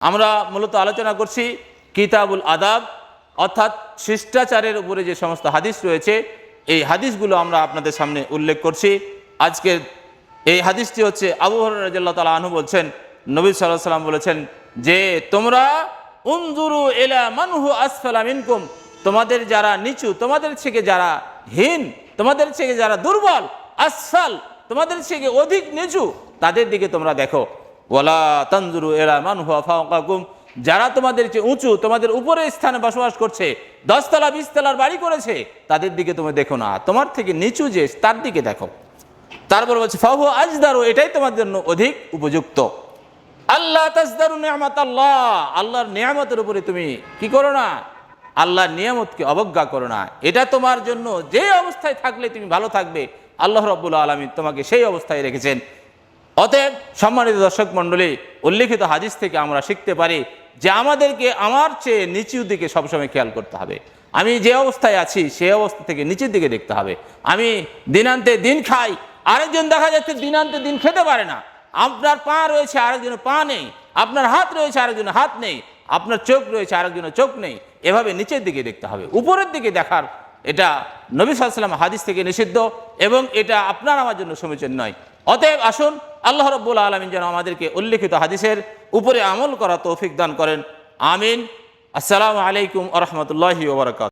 আমরা মূলত আলোচনা করছি কিতাবুল আদাব, অর্থাৎ শিষ্টাচারের উপরে যে সমস্ত হাদিস রয়েছে, এই হাদিসগুলো আমরা আপনাদের সামনে উল্লেখ করছি। আজকে এই হাদিসটি হচ্ছে আবু হরাল্লাহ তালা আনহু বলছেন, নবী সাল্লাহ সাল্লাম বলেছেন যে, তোমরা উনজুরু এলা মানহু আসফালা মিনকুম। তোমাদের যারা নিচু, তোমাদের থেকে যারা হীন, তোমাদের থেকে যারা দুর্বল, আসফাল, তোমাদের থেকে অধিক নিচু, তাদের দিকে তোমরা দেখো। ওয়ালা তানজুরু এলা মানহু আফাকুম যারা তোমাদের চেয়ে উঁচু, তোমাদের উপরে স্থানে বসবাস করছে, দশতলা, বিশতলার বাড়ি করেছে, তাদের দিকে তুমি দেখো না। তোমার থেকে নিচু যে, তার দিকে দেখো। তারপর বলছে, ফাহু আজদারু, এটাই তোমার জন্য অধিক উপযুক্ত। আল্লাহ তাজদারু নিয়ামত আল্লাহ। আল্লাহর নিয়ামতের উপরে তুমি কি করো না? আল্লাহর নিয়ামতকে অবজ্ঞা করো না। এটা তোমার জন্য যে অবস্থায় থাকলে তুমি ভালো থাকবে, আল্লাহ রব্বুল আলমী তোমাকে সেই অবস্থায় রেখেছেন। অতএব সম্মানিত দর্শক মণ্ডলী, উল্লেখিত হাদিস থেকে আমরা শিখতে পারি যে আমাদেরকে আমার চেয়ে নিচুর দিকে সবসময় খেয়াল করতে হবে। আমি যে অবস্থায় আছি, সে অবস্থা থেকে নিচের দিকে দেখতে হবে। আমি দিনান্তে দিন খাই, আরেকজন দেখা যাচ্ছে দিনান্তে দিন খেতে পারে না। আপনার পা রয়েছে, আরেকজনের পা নেই। আপনার হাত রয়েছে, আরেকজনের হাত নেই। আপনার চোখ রয়েছে, আরেকজনের চোখ নেই। এভাবে নিচের দিকে দেখতে হবে। উপরের দিকে দেখার এটা নবী সাল্লাম হাদিস থেকে নিষিদ্ধ এবং এটা আপনার আমার জন্য সমীচীন নয়। অতএব আসুন, আল্লাহ রব্বুল আলমিন যেন আমাদেরকে উল্লিখিত হাদিসের উপরে আমল করা তৌফিক দান করেন। আমিন। আসসালামু আলাইকুম আ রহমতুল্লাহি ওবরাকাত